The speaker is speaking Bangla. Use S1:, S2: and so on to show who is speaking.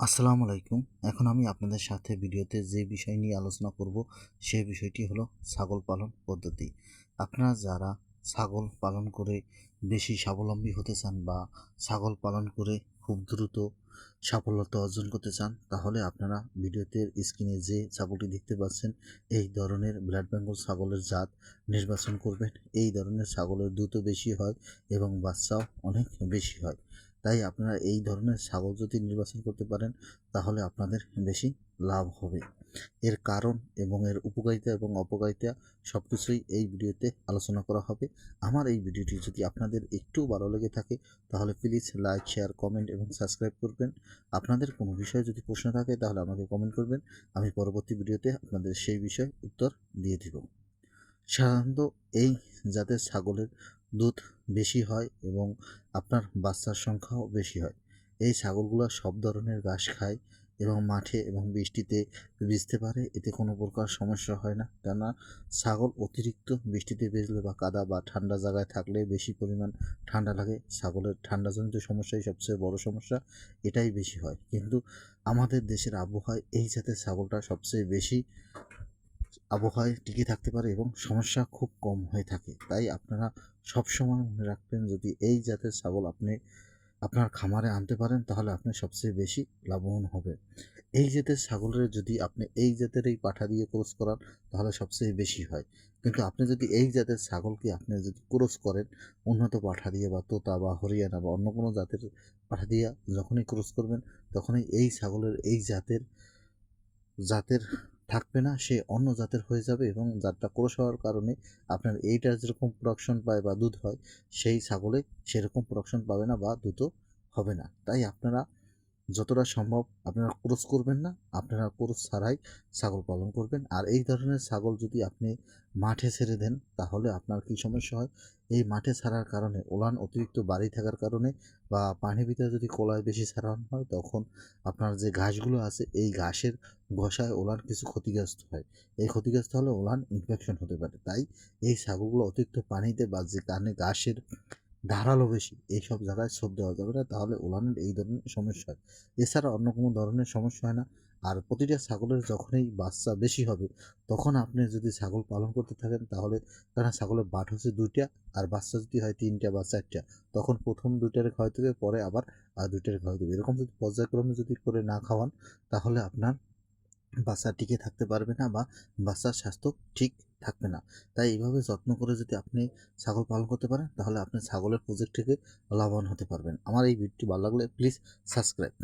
S1: আসসালামু আলাইকুম। এখন আমি আপনাদের সাথে ভিডিওতে যে বিষয় নিয়ে আলোচনা করব সেই বিষয়টি হলো ছাগল পালন পদ্ধতি। আপনারা যারা ছাগল পালন করে বেশি স্বাবলম্বী হতে চান বা ছাগল পালন করে খুব দ্রুত সাফল্যতা অর্জন করতে চান, তাহলে আপনারা ভিডিওতে স্ক্রিনে যে ছাগলটি দেখতে পাচ্ছেন, এই ধরনের ব্লাড বেঙ্গল ছাগলের জাত নির্বাচন করবেন। এই ধরনের ছাগলের দ্রুত বেশি হয় এবং বাচ্চাও অনেক বেশি হয়। তাই আপনারা এই ধরনের ছাগল যদি নির্বাচন করতে পারেন, তাহলে আপনাদের বেশি লাভ হবে। এর কারণ এবং এর উপকারিতা এবং অপকারিতা সব কিছুই এই ভিডিওতে আলোচনা করা হবে। আমার এই ভিডিওটি যদি আপনাদের একটু ভালো লেগে থাকে, তাহলে প্লিজ লাইক শেয়ার কমেন্ট এবং সাবস্ক্রাইব করবেন। আপনাদের কোনো বিষয়ে যদি প্রশ্ন থাকে, তাহলে আমাকে কমেন্ট করবেন। আমি পরবর্তী ভিডিওতে আপনাদের সেই বিষয়ে উত্তর দিয়ে দিব। সাধারণত এই জাতের ছাগলের দুধ বেশি হয় এবং আপনার বাচ্চার সংখ্যাও বেশি হয়। এই ছাগলগুলো সব ধরনের ঘাস খায় এবং মাঠে এবং বৃষ্টিতে ভিজতে পারে, এতে কোনো প্রকার সমস্যা হয় না। কেননা ছাগল অতিরিক্ত বৃষ্টিতে ভিজলে বা কাদা বা ঠান্ডা জায়গায় থাকলে বেশি পরিমাণ ঠান্ডা লাগে। ছাগলের ঠান্ডাজনিত সমস্যাই সবচেয়ে বড় সমস্যা, এটাই বেশি হয়। কিন্তু আমাদের দেশের আবহাওয়ায় এই জাতের ছাগলটা সবচেয়ে বেশি আবহাওয়ায় টিকে থাকতে পারে এবং সমস্যা খুব কম হয়ে থাকে। তাই আপনারা সবসময় মনে রাখবেন, যদি এই জাতের ছাগল আপনি আপনার খামারে আনতে পারেন, তাহলে আপনি সবচেয়ে বেশি লাভবান হবে এই জাতের ছাগলের যদি আপনি এই জাতের এই পাঠা দিয়ে ক্রস করান, তাহলে সবচেয়ে বেশি হয়। কিন্তু আপনি যদি এই জাতের ছাগলকে আপনি যদি ক্রস করেন, উন্নত পাঠা দিয়ে বা তোতা বা হরিয়ানা বা অন্য কোনো জাতের পাঠা দিয়ে যখনই ক্রস করবেন, তখনই এই ছাগলের এই জাতের জাতের থাকবে না, সে অন্য জাতের হয়ে যাবে এবং জাতটা ক্রস হওয়ার কারণে আপনার এইটা যেরকম প্রোডাকশন পায় বা দুধ হয়, সেই ছাগলে সেরকম প্রোডাকশন পাবে না বা দুধও হবে না। তাই আপনারা যতটা সম্ভব আপনারা ক্রস করবেন না, আপনারা ক্রস ছাড়াই ছাগল পালন করবেন। আর এই ধরনের ছাগল যদি আপনি মাঠে ছেড়ে দেন, তাহলে আপনার কী সমস্যা হয়? এই মাঠে ছাড়ার কারণে, ওলান অতিরিক্ত বাড়ি থাকার কারণে বা পানির ভিতরে যদি কলায় বেশি ছাড়ানো হয়, তখন আপনার যে ঘাসগুলো আছে, এই ঘাসের ঘষায় ওলান কিছু ক্ষতিগ্রস্ত হয়। এই ক্ষতিগ্রস্ত হলে ওলান ইনফেকশন হতে পারে। তাই এই ছাগলগুলো অতিরিক্ত পানিতে বা যে কারণে ঘাসের ধারালো বেশি। এইসব জায়গায় ছোপ দেওয়া যাবে না। তাহলে ওলানের এই ধরনের সমস্যা হয়। এছাড়া অন্য কোনো ধরনের সমস্যা হয় না। আর প্রতিটা ছাগলের যখনই বাচ্চা বেশি হবে, তখন আপনি যদি ছাগল পালন করতে থাকেন, তাহলে কারণ ছাগলের বাট হচ্ছে দুইটা আর বাচ্চা যদি হয় তিনটা বা চারটা, তখন প্রথম দুইটারে খাওয়াইতে হবে পরে আবার আর দুইটারে খাওয়াইতে হবে। এরকম যদি পর্যায়ক্রমে যদি করে না খাওয়ান, তাহলে আপনার বাচ্চা টিকে থাকতে পারবে না বা বাচ্চার স্বাস্থ্য ঠিক থাকবে না। তাই এইভাবে যত্ন করে যদি আপনি ছাগল পালন করতে পারেন, তাহলে আপনি ছাগলের প্রজেক্ট থেকে লাভবান হতে পারবেন। আমার এই ভিডিওটি ভালো লাগলে প্লিজ সাবস্ক্রাইব